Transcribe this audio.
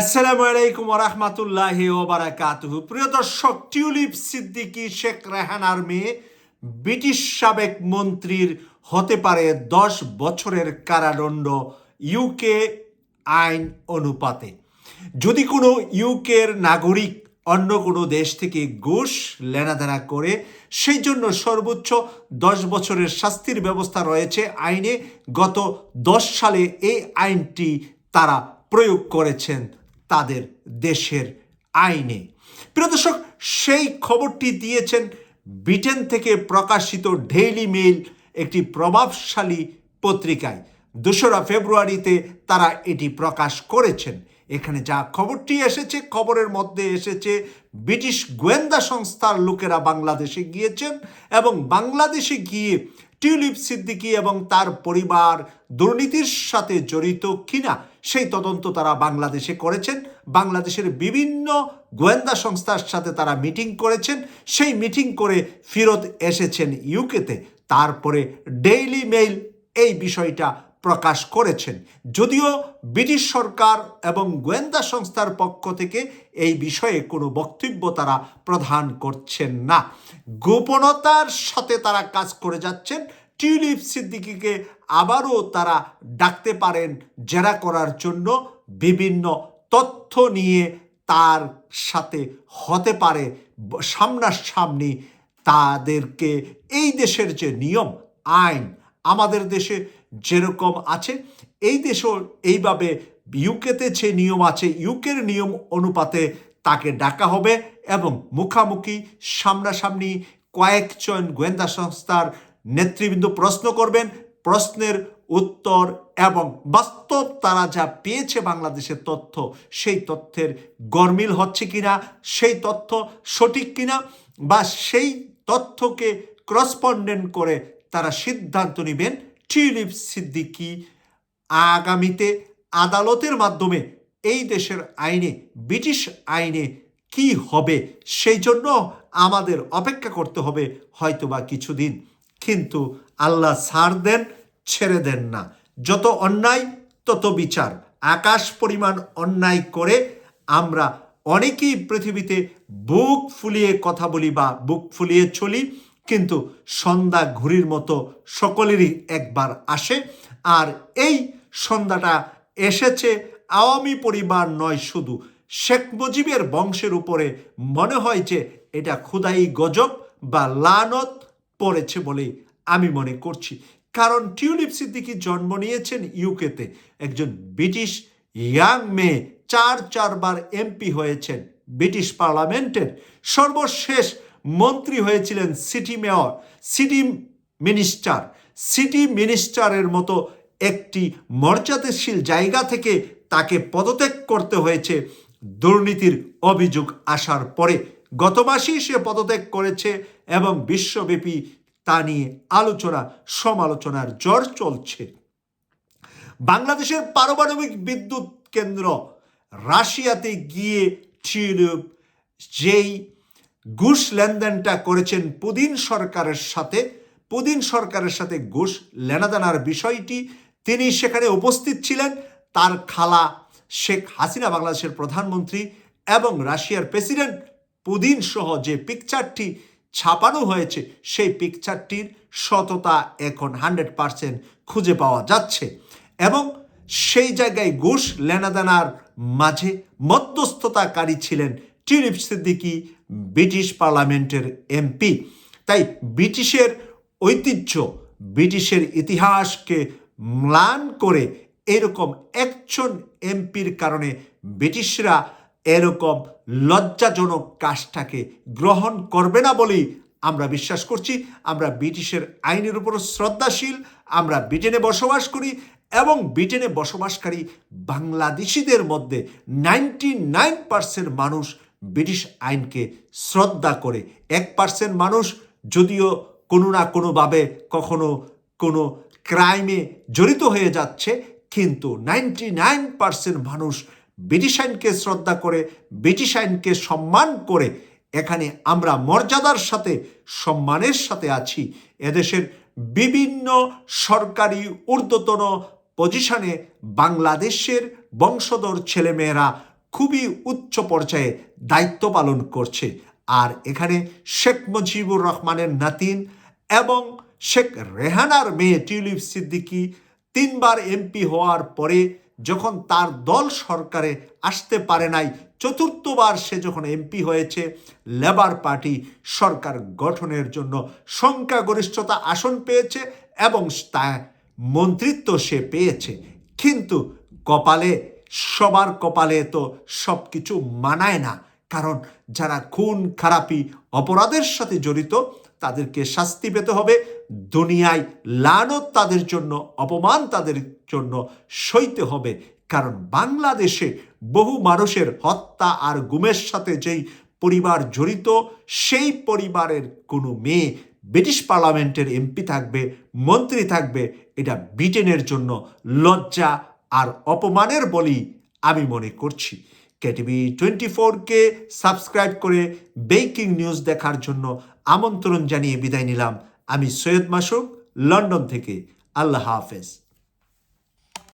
আসসালামু আলাইকুম রহমতুল্লাহ ওবারাকাতুহু প্রিয় দর্শক, টিউলিপ সিদ্দিকী শেখ রেহানার মেয়ে ব্রিটিশ সাবেক মন্ত্রীর হতে পারে দশ বছরের কারাদণ্ড ইউকে আইন অনুপাতে। যদি কোনো ইউকের নাগরিক অন্য কোনো দেশ থেকে ঘুষ লেনাদেনা করে, সেই জন্য সর্বোচ্চ দশ বছরের শাস্তির ব্যবস্থা রয়েছে আইনে। গত দশ সালে এই আইনটি তারা প্রয়োগ করেছেন। তাদের দেশের আইনে। প্রিয় দর্শক, সেই খবরটি দিয়েছেন ব্রিটেন থেকে প্রকাশিত ডেইলি মেইল একটি প্রভাবশালী পত্রিকায়। দোসরা ফেব্রুয়ারিতে তারা এটি প্রকাশ করেছেন। এখানে যা খবরটি এসেছে, খবরের মধ্যে এসেছে, ব্রিটিশ গোয়েন্দা সংস্থার লোকেরা বাংলাদেশে গিয়েছেন এবং বাংলাদেশে গিয়ে টিউলিপ সিদ্দিকি এবং তার পরিবার দুর্নীতির সাথে জড়িত কিনা, সেই তদন্ত তারা বাংলাদেশে করেছেন। বাংলাদেশের বিভিন্ন গোয়েন্দা সংস্থার সাথে তারা মিটিং করেছেন। সেই মিটিং করে ফেরত এসেছেন ইউকেতে। তারপরে ডেইলি মেইল এই বিষয়টা প্রকাশ করেছেন। যদিও ব্রিটিশ সরকার এবং গোয়েন্দা সংস্থার পক্ষ থেকে এই বিষয়ে কোনো বক্তব্য তারা প্রদান করছেন না। গোপনতার সাথে তারা কাজ করে যাচ্ছেন। টিউলিপ সিদ্দিকিকে আবারও তারা ডাকতে পারেন জেরা করার জন্য। বিভিন্ন তথ্য নিয়ে তার সাথে হতে পারে সামনাসামনি তাদেরকে। এই দেশের যে নিয়ম, আইন, আমাদের দেশে যেরকম আছে, এই দেশও এইভাবে ইউকেতে যে নিয়ম আছে ইউকের নিয়ম অনুপাতে তাকে ডাকা হবে এবং মুখামুখি সামনাসামনি কয়েকজন গোয়েন্দা সংস্থার নেতৃবৃন্দ প্রশ্ন করবেন। প্রশ্নের উত্তর এবং বাস্তব তারা যা পেয়েছে বাংলাদেশের তথ্য, সেই তথ্যের গরমিল হচ্ছে কিনা, সেই তথ্য সঠিক কিনা বা সেই তথ্যকে করসপন্ডেন্ট করে তারা সিদ্ধান্ত নেবেন টিউলিপ সিদ্দিকী আগামীতে আদালতের মাধ্যমে এই দেশের আইনে, ব্রিটিশ আইনে কি হবে সেই জন্য আমাদের অপেক্ষা করতে হবে হয়তোবা কিছুদিন। কিন্তু আল্লাহ ছাড় দেন, ছেড়ে দেন না। যত অন্যায়, তত বিচার। আকাশ পরিমাণ অন্যায় করে আমরা অনেকেই পৃথিবীতে বুক ফুলিয়ে কথা বলি বা বুক ফুলিয়ে চলি। কিন্তু সন্ধ্যা ঘুরির মতো সকলেরই একবার আসে। আর এই সন্ধ্যাটা এসেছে আওয়ামী পরিবার নয় শুধু। শেখ মুজিবের বংশের উপরে মনে হয় যে এটা খুদাই গজব বা লানত পড়েছে বলেই আমি মনে করছি। কারণ টিউলিপ সিদ্দিকি জন্ম নিয়েছেন ইউকেতে। একজন ব্রিটিশ ইয়াং মেয়ে, চার চারবার এমপি হয়েছেন ব্রিটিশ পার্লামেন্টের। সর্বশেষ মন্ত্রী হয়েছিলেন city mayor, city minister. City মিনিস্টারের মতো একটি মর্যাদাশীল জায়গা থেকে তাকে পদত্যাগ করতে হয়েছে। দুর্নীতির অভিযোগ আসার পরে গত মাসেই সে পদত্যাগ করেছে এবং বিশ্বব্যাপী তা নিয়ে আলোচনা, সমালোচনার জ্বর চলছে। বাংলাদেশের পারমাণবিক বিদ্যুৎ কেন্দ্র রাশিয়াতে গিয়ে যেই ঘুষ লেনদেনটা করেছেন পুদিন সরকারের সাথে। পুদিন সরকারের সাথে ঘুষ লেনাদানার বিষয়টি তিনি সেখানে উপস্থিত ছিলেন। তার খালা শেখ হাসিনা, বাংলাদেশের প্রধানমন্ত্রী এবং রাশিয়ার প্রেসিডেন্ট পুদিন সহ যে পিকচারটি ছাপানো হয়েছে, সেই পিকচারটির সততা এখন হান্ড্রেড পারসেন্ট খুঁজে পাওয়া যাচ্ছে এবং সেই জায়গায় ঘুষ লেনাদানার মাঝে মধ্যস্থতাকারী ছিলেন টিউলিপ সিদ্দিকী ব্রিটিশ পার্লামেন্টের এমপি। তাই ব্রিটিশের ঐতিহ্য, ব্রিটিশের ইতিহাসকে ম্লান করে এরকম একজন এমপির কারণে ব্রিটিশরা এরকম লজ্জাজনক কাজটাকে গ্রহণ করবে না বলেই আমরা বিশ্বাস করছি। আমরা ব্রিটিশের আইনের উপর শ্রদ্ধাশীল, আমরা ব্রিটেনে বসবাস করি এবং ব্রিটেনে বসবাসকারী বাংলাদেশিদের মধ্যে নাইনটি নাইন পার্সেন্ট মানুষ ব্রিটিশ আইনকে শ্রদ্ধা করে। এক পার্সেন্ট মানুষ যদিও কোনো না কোনোভাবে কখনো কোনো ক্রাইমে জড়িত হয়ে যাচ্ছে, কিন্তু নাইনটি নাইন পার্সেন্ট মানুষ ব্রিটিশ আইনকে শ্রদ্ধা করে, ব্রিটিশ আইনকে সম্মান করে, এখানে আমরা মর্যাদার সাথে, সম্মানের সাথে আছি। এদেশের বিভিন্ন সরকারি ঊর্ধ্বতন পজিশনে বাংলাদেশের বংশধর ছেলেমেয়েরা খুবই উচ্চ পর্যায়ে দায়িত্ব পালন করছে। আর এখানে শেখ মুজিবুর রহমানের নাতিন এবং শেখ রেহানার মেয়ে টিউলিপ সিদ্দিকী তিনবার এমপি হওয়ার পরে যখন তার দল সরকারে আসতে পারে নাই, চতুর্থবার সে যখন এমপি হয়েছে, লেবার পার্টি সরকার গঠনের জন্য সংখ্যাগরিষ্ঠতা আসন পেয়েছে এবং তা মন্ত্রিত্ব সে পেয়েছে। কিন্তু কপালে সবার কপালে তো সব কিছু মানায় না। কারণ যারা খুন, খারাপি, অপরাধের সাথে জড়িত, তাদেরকে শাস্তি পেতে হবে। দুনিয়ায় লানত তাদের জন্য, অপমান তাদের জন্য সইতে হবে। কারণ বাংলাদেশে বহু মানুষের হত্যা আর গুমের সাথে যেই পরিবার জড়িত, সেই পরিবারের কোনো মেয়ে ব্রিটিশ পার্লামেন্টের এমপি থাকবে, মন্ত্রী থাকবে, এটা ব্রিটেনের জন্য লজ্জা আর অপমানের বলি আমি মনে করছি। কেটিভি টোয়েন্টি ফোরকে সাবস্ক্রাইব করে বেকিং নিউজ দেখার জন্য আমন্ত্রণ জানিয়ে বিদায় নিলাম। আমি সৈয়দ মাসুক, লন্ডন থেকে। আল্লাহ হাফেজ।